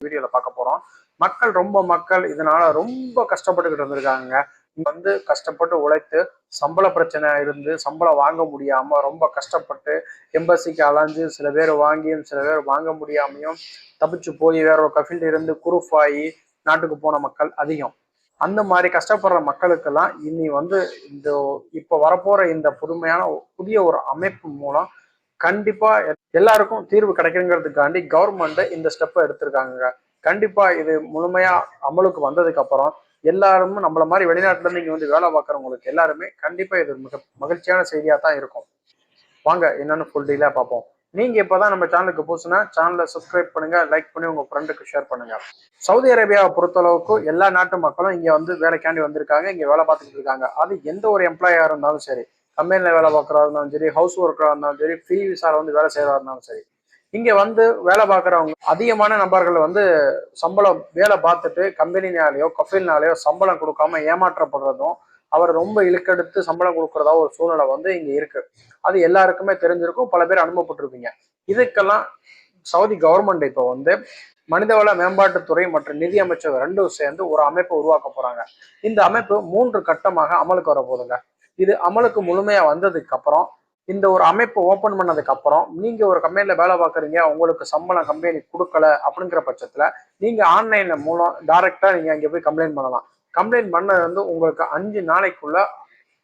வீடியோல பார்க்க போறோம். மக்கள் ரொம்ப மக்கள் இதனால ரொம்ப கஷ்டப்பட்டுக்கிட்டு இருந்திருக்காங்க. வந்து கஷ்டப்பட்டு உழைத்து சம்பள பிரச்சனை இருந்து சம்பளம் வாங்க முடியாம ரொம்ப கஷ்டப்பட்டு எம்பசிக்கு அலைஞ்சு சில பேர் வாங்கியும் சில பேர் வாங்க முடியாமையும் தப்பிச்சு போய் வேற ஒரு கஃபில் இருந்து குரூஃப் ஆகி நாட்டுக்கு போன மக்கள் அதிகம். அந்த மாதிரி கஷ்டப்படுற மக்களுக்கெல்லாம் இனி வந்து இந்த இப்ப வரப்போற இந்த புதுமையான புதிய ஒரு அமைப்பு மூலம் கண்டிப்பா எல்லாருக்கும் தீர்வு கிடைக்குங்கிறதுக்காண்டி கவர்மெண்ட் இந்த ஸ்டெப்பை எடுத்திருக்காங்க. கண்டிப்பா இது முழுமையா அமலுக்கு வந்ததுக்கு அப்புறம் எல்லாரும் நம்மள மாதிரி வெளிநாட்டுல இருந்து இங்க வந்து வேலை பார்க்குறவங்களுக்கு எல்லாருமே கண்டிப்பா இது மிக மகிழ்ச்சியான செய்தியா தான் இருக்கும். வாங்க என்னன்னு ஃபுல் டீலா பார்ப்போம். நீங்க இப்பதான் நம்ம சேனலுக்கு புதுசுனா சேனலை சப்ஸ்கிரைப் பண்ணுங்க லைக் பண்ணி உங்க ஃப்ரெண்டுக்கு ஷேர் பண்ணுங்க. சவுதி அரேபியாவை பொறுத்தளவுக்கு எல்லா நாட்டு மக்களும் இங்க வந்து வேலைக்காண்டி வந்திருக்காங்க இங்க வேலை பார்த்துக்கிட்டு இருக்காங்க. அது எந்த ஒரு எம்ப்ளாயா இருந்தாலும் சரி. கம்பெனியில் வேலை பார்க்குறா இருந்தாலும் சரி ஹவுஸ் ஒர்க்கராக இருந்தாலும் சரி ஃப்ரீ விசால வந்து வேலை செய்கிறா இருந்தாலும் சரி இங்கே வந்து வேலை பார்க்குறவங்க அதிகமான நபர்கள் வந்து சம்பளம் வேலை பார்த்துட்டு கம்பெனினாலேயோ கஃபீல்னாலேயோ சம்பளம் கொடுக்காம ஏமாற்றப்படுறதும் அவர் ரொம்ப இழுக்கெடுத்து சம்பளம் கொடுக்குறதா ஒரு சூழ்நிலை வந்து இங்கே இருக்கு. அது எல்லாருக்குமே தெரிஞ்சிருக்கும் பல பேர் அனுபவப்பட்டிருப்பீங்க. இதுக்கெல்லாம் சவுதி கவர்மெண்ட் இப்போ வந்து மனிதவள மேம்பாட்டுத்துறை மற்றும் நிதி அமைச்சர் ரெண்டும் சேர்ந்து ஒரு அமைப்பை உருவாக்க போறாங்க. இந்த அமைப்பு மூன்று கட்டமாக அமலுக்கு வர போதுங்க இது அமலுக்கு முழுமையா வந்ததுக்கு அப்புறம் இந்த ஒரு அமைப்பு ஓப்பன் பண்ணதுக்கு அப்புறம் நீங்க ஒரு கம்பெனில வேலை பார்க்குறீங்க உங்களுக்கு சம்பளம் கம்பெனி கொடுக்கல அப்படிங்கிற பட்சத்துல நீங்க ஆன்லைன்ல மூலம் டைரக்டா நீங்க அங்கே போய் கம்ப்ளைண்ட் பண்ணலாம். கம்ப்ளைண்ட் பண்ணது வந்து உங்களுக்கு அஞ்சு நாளைக்குள்ள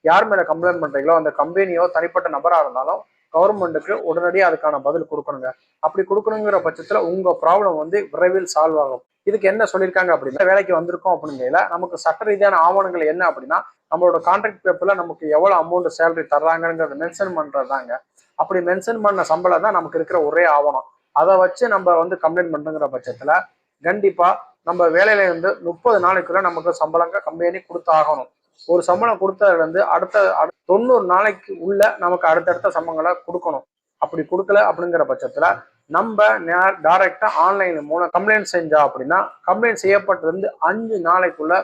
யார் மேல கம்ப்ளைண்ட் பண்றீங்களோ அந்த கம்பெனியோ தனிப்பட்ட நபரா இருந்தாலும் கவர்மெண்ட்டுக்கு உடனடியாக அதுக்கான பதில் கொடுக்கணுங்க. அப்படி கொடுக்கணுங்கிற பட்சத்தில் உங்கள் ப்ராப்ளம் வந்து விரைவில் சால்வ் ஆகும். இதுக்கு என்ன சொல்லியிருக்காங்க அப்படின்னா வேலைக்கு வந்திருக்கோம் அப்படிங்கையில நமக்கு சட்ட ரீதியான ஆவணங்கள் என்ன அப்படின்னா நம்மளோட கான்ட்ராக்ட் பேப்பரில் நமக்கு எவ்வளோ அமௌண்ட் சேலரி தர்றாங்கிறத மென்ஷன் பண்ணுறதாங்க அப்படி மென்ஷன் பண்ண சம்பளம் தான் நமக்கு இருக்கிற ஒரே ஆவணம். அதை வச்சு நம்ம வந்து கம்ப்ளைண்ட் பண்ணுங்கிற பட்சத்தில் கண்டிப்பாக நம்ம வேலையில இருந்து முப்பது நாளைக்குள்ள நமக்கு சம்பளங்க கம்பெனி கொடுத்தாகணும். ஒரு சம்பளம் கொடுத்ததுலேருந்து அடுத்த தொண்ணூறு நாளைக்கு உள்ள நமக்கு அடுத்தடுத்த சம்பங்களை கொடுக்கணும். அப்படி கொடுக்கல அப்படிங்கிற பட்சத்துல நம்ம டைரக்டா ஆன்லைன் மூலம் கம்ப்ளைண்ட் செஞ்சா அப்படின்னா கம்ப்ளைண்ட் செய்யப்பட்டிருந்து அஞ்சு நாளைக்குள்ள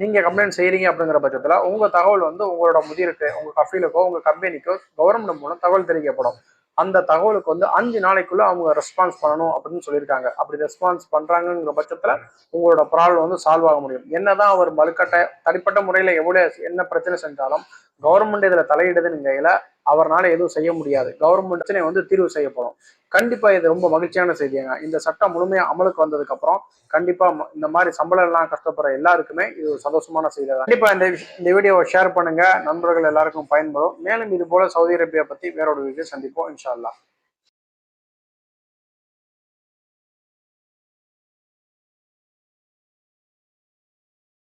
நீங்க கம்ப்ளைண்ட் செய்யறீங்க அப்படிங்கிற பட்சத்துல உங்க தகவல் வந்து உங்களோட முதிருக்கு உங்க கஃபீலுக்கோ உங்க கம்பெனிக்கோ கவர்மெண்ட் மூலம் தகவல் தெரிவிக்கப்படும். அந்த தகவலுக்கு வந்து அஞ்சு நாளைக்குள்ள அவங்க ரெஸ்பான்ஸ் பண்ணணும் அப்படின்னு சொல்லியிருக்காங்க. அப்படி ரெஸ்பான்ஸ் பண்றாங்கிற பட்சத்துல உங்களோட ப்ராப்ளம் வந்து சால்வ் ஆக முடியும். என்னதான் அவர் மறுக்கட்ட தனிப்பட்ட முறையில எவ்வளவு என்ன பிரச்சனை செஞ்சாலும் கவர்மெண்ட் இதுல தலையிடுதுங்கிற அவர்னால எதுவும் செய்ய முடியாது. கவர்மெண்ட் பிரச்சனை வந்து தீர்வு செய்யப்படும் கண்டிப்பா இது ரொம்ப மகிழ்ச்சியான செய்தியாங்க இந்த சட்டம் முழுமையா அமலுக்கு வந்ததுக்கு அப்புறம் கண்டிப்பா இந்த மாதிரி சம்பளம் எல்லாம் கஷ்டப்படுற எல்லாருக்குமே இது ஒரு சந்தோஷமான செய்தி தான். கண்டிப்பா இந்த இந்த வீடியோவை ஷேர் பண்ணுங்க. நண்பர்கள் எல்லாருக்கும் பயன்படும். மேலும் இது போல சவுதி அரேபியா பத்தி வேறொரு வீடியோ சந்திப்போம் இன்ஷா